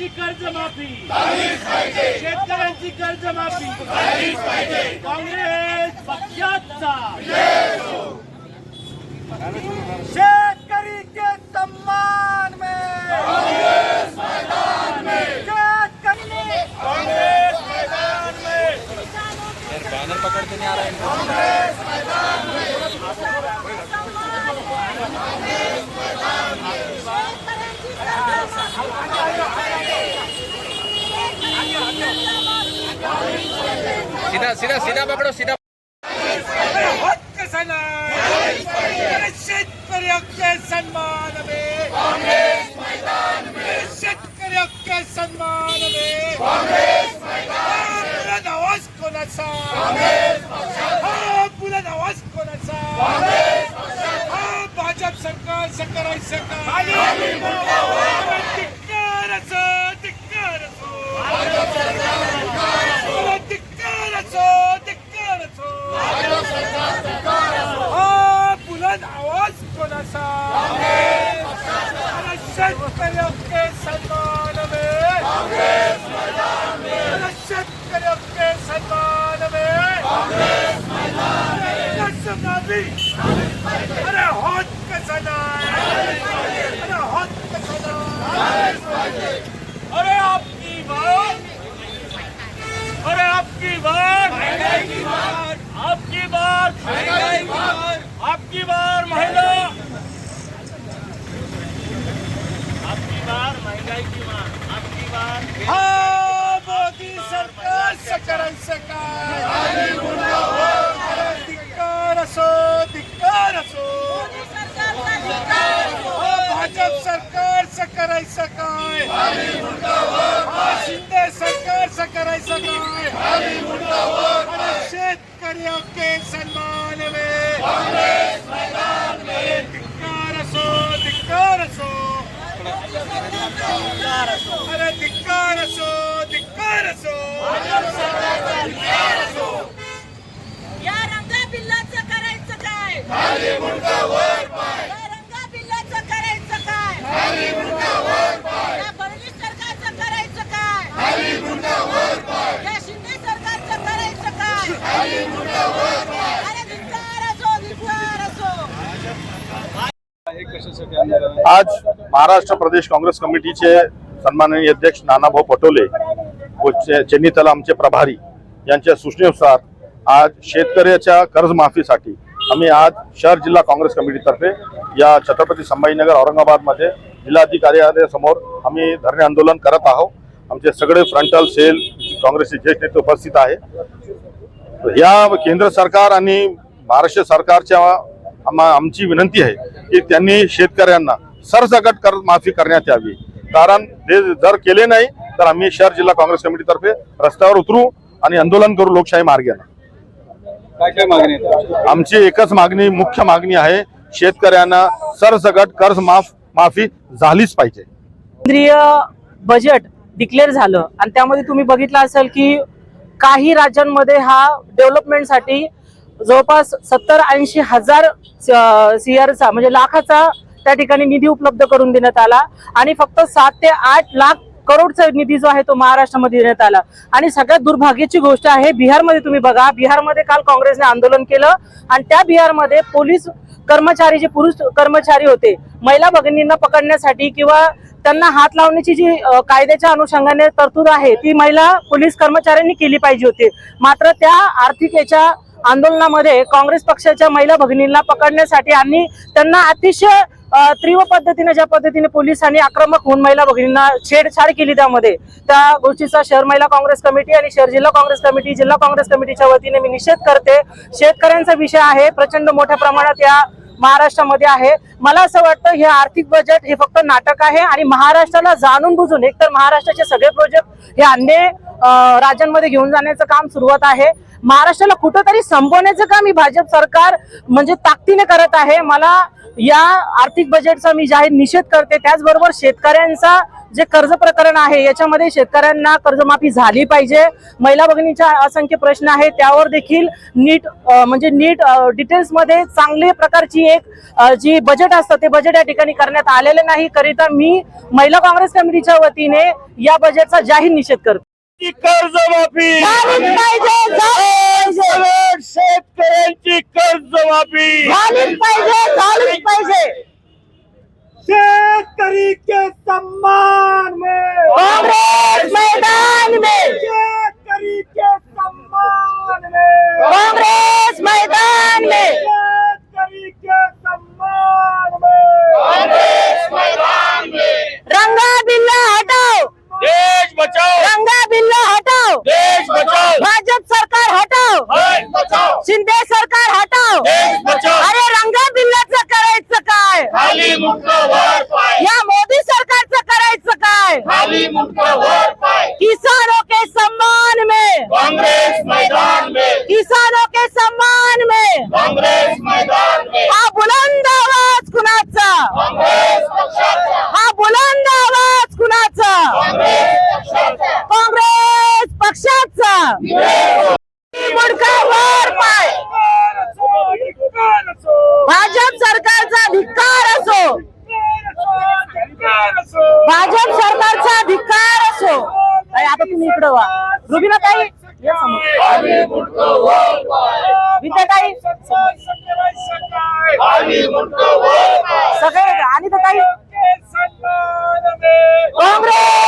शेतकऱ्यांची कर्जमाफी शेतकऱ्यांची कर्जमाफी काँग्रेस पक्षाचा. शेतकरी के सम्मान सीधा सीधा सीधा पकड़ो सीधा. हक्क सन्मान शेतकरी आवाज कोणाचा हा आवाज कोणाचा? हा भाजप सरकार का धिक्काराचं, धिक्काराचं. धिक्काराचं, धिक्काराचं. हा बुलंद आवाज कोणाचा मला शेतकरी के सन्मान में मला शेतकरी के सन्मान में कर्जमाफी. अरे होत कसं नाही अरे होत कसं नाही अरे आपकी बात अरे आपकी बात महंगाई की बात आपकी बात महंगाई की बात आपकी बार महिला आपकी बार महंगाई की बात आपकी बार मोदी सरकार करायचं काय धिक्कार असो धिक्कार असो भाजप सरकारचं करायचं काय शिंदे सरकारचं करायचं काय शेतकरी के सन्मान में धिक्कार असो धिक्कार असो अरे धिक्कार असो धिक्कार असो या रंगा बिल्लाचं करायचं काय या रंगा बिल्लाचं करायचं काय या फडणवीस सरकारचं करायचं काय या शिंदे सरकारचं करायचं काय अरे धिक्कार असो धिक्कार असो आज महाराष्ट्र प्रदेश काँग्रेस कमिटीचे सन्माननीय अध्यक्ष नानाभाऊ पटोले व चे- चेन्नईतला आमचे प्रभारी यांच्या सूचनेनुसार आज शेतकऱ्याच्या कर्जमाफीसाठी आम्ही आज शहर जिल्हा काँग्रेस कमिटीतर्फे या छत्रपती संभाजीनगर औरंगाबादमध्ये जिल्हाधिकारी कार्यालयासमोर आम्ही धरणे आंदोलन करत आहोत. आमचे सगळे फ्रंटल सेल काँग्रेसचे ज्येष्ठ नेते उपस्थित आहे. या केंद्र सरकार आणि महाराष्ट्र सरकारच्या आम्हा आमची विनंती आहे की त्यांनी शेतकऱ्यांना सरसकट कर माफी करण्यात यावी. कारण ते जर केले नाही तर आम्ही शहर जिल्हा काँग्रेस कमिटीतर्फे रस्त्यावर उतरू आणि आंदोलन करू लोकशाही मार्गाने. काय काय मागणी आहे तुमची? आमची एकच मागणी मुख्य मागणी आहे शेतकऱ्यांना सरसकट कर्ज माफ माफी झालीच पाहिजे केंद्रीय बजेट डिक्लेअर झालं आणि त्यामध्ये तुम्ही बघितलं असेल की काही राज्यांमध्ये हा डेव्हलपमेंटसाठी जवळपास सत्तर ऐंशी हजार सीआरचा म्हणजे लाखाचा त्या ठिकाणी निधी उपलब्ध करून देण्यात आला आणि फक्त सात ते आठ लाख करोडचा निधी जो आहे तो महाराष्ट्रामध्ये देण्यात आला. आणि सगळ्यात दुर्भाग्याची गोष्ट आहे बिहारमध्ये तुम्ही बघा बिहारमध्ये काल काँग्रेसने आंदोलन केलं आणि त्या बिहारमध्ये पोलीस कर्मचारी जे पुरुष कर्मचारी होते महिला भगिनींना पकडण्यासाठी किंवा त्यांना हात लावण्याची जी कायद्याच्या अनुषंगाने तरतूद आहे ती महिला पोलीस कर्मचाऱ्यांनी केली पाहिजे होती. मात्र त्या आर्थिक याच्या आंदोलनामध्ये काँग्रेस पक्षाच्या महिला भगिनींना पकडण्यासाठी आणि त्यांना अतिशय तीव्र पद्धतीने ज्या पद्धतीने पोलिसांनी आक्रमक होऊन महिला भगिनींना छेडछाड केली त्यामध्ये त्या गोष्टीचा शहर महिला काँग्रेस कमिटी आणि शहर जिल्हा काँग्रेस कमिटी जिल्हा काँग्रेस कमिटीच्या वतीने मी निषेध करते. शेतकऱ्यांचा विषय आहे प्रचंड मोठ्या प्रमाणात या महाराष्ट्रामध्ये आहे. मला असं वाटतं हे आर्थिक बजेट हे फक्त नाटक आहे आणि महाराष्ट्राला जाणून बुजून एकतर महाराष्ट्राचे सगळे प्रोजेक्ट हे अन्य राज्यांमध्ये घेऊन जाण्याचं काम सुरुवात आहे. महाराष्ट्राला कुठंतरी संपवण्याचं काम ही भाजप सरकार म्हणजे ताकदीने करत आहे. मला या आर्थिक बजेटचा मी जाहीर निषेध करते. त्याचबरोबर शेतकऱ्यांचा जे कर्ज प्रकरण आहे याच्यामध्ये शेतकऱ्यांना कर्जमाफी झाली पाहिजे. महिला भगिनीच्या असंख्य प्रश्न आहेत. त्यावर देखील नीट म्हणजे नीट डिटेल्समध्ये चांगले प्रकारची एक जी बजेट असतं ते बजेट या ठिकाणी करण्यात आलेले नाही. करिता मी महिला काँग्रेस कमिटीच्या वतीने या बजेटचा जाहीर निषेध करते. कर्जमाफी. झालीच पाहिजे झालीच पाहिजे. शेतकऱ्यांची कर्जमाफी. झालीच पाहिजे झालीच पाहिजे. शेतकरी के सम्मान में. कांग्रेस मैदान में. शेतकरी के सम्मान में. कांग्रेस मैदान में शेतकरी के सम्मान में रंगा बिल्ला हटाओ देश बचाओ रंगा बिल्ला हटाओ देश बचाओ भाजप सरकार हटाओ देश बचाओ शिंदे सरकार हटाओ देश बचाओ अरे रंगा बिल्लाचं करायचं काय खाली मुंडक वर पाय या मोदी सरकारचं करायचं काय खाली मुंडक वर पाय किसानों के सम्मान में कांग्रेस मैदान में किसानों के सम्मान में कांग्रेस मैदान में हा बुलंद आवाज कुणाचा कांग्रेस पक्षाचा हा बुलंद आवाज कुणाचा कांग्रेस पक्षाचा काँग्रेस पक्षाचा मुडका वर पाय भाजप सरकारचा धिक्कार असो. भाजप सरकारचा धिक्कार असो. आता तुम्ही इकडं वा. रुबीना ताई विद्या ताई सगळे आणि तर ताई काँग्रेस.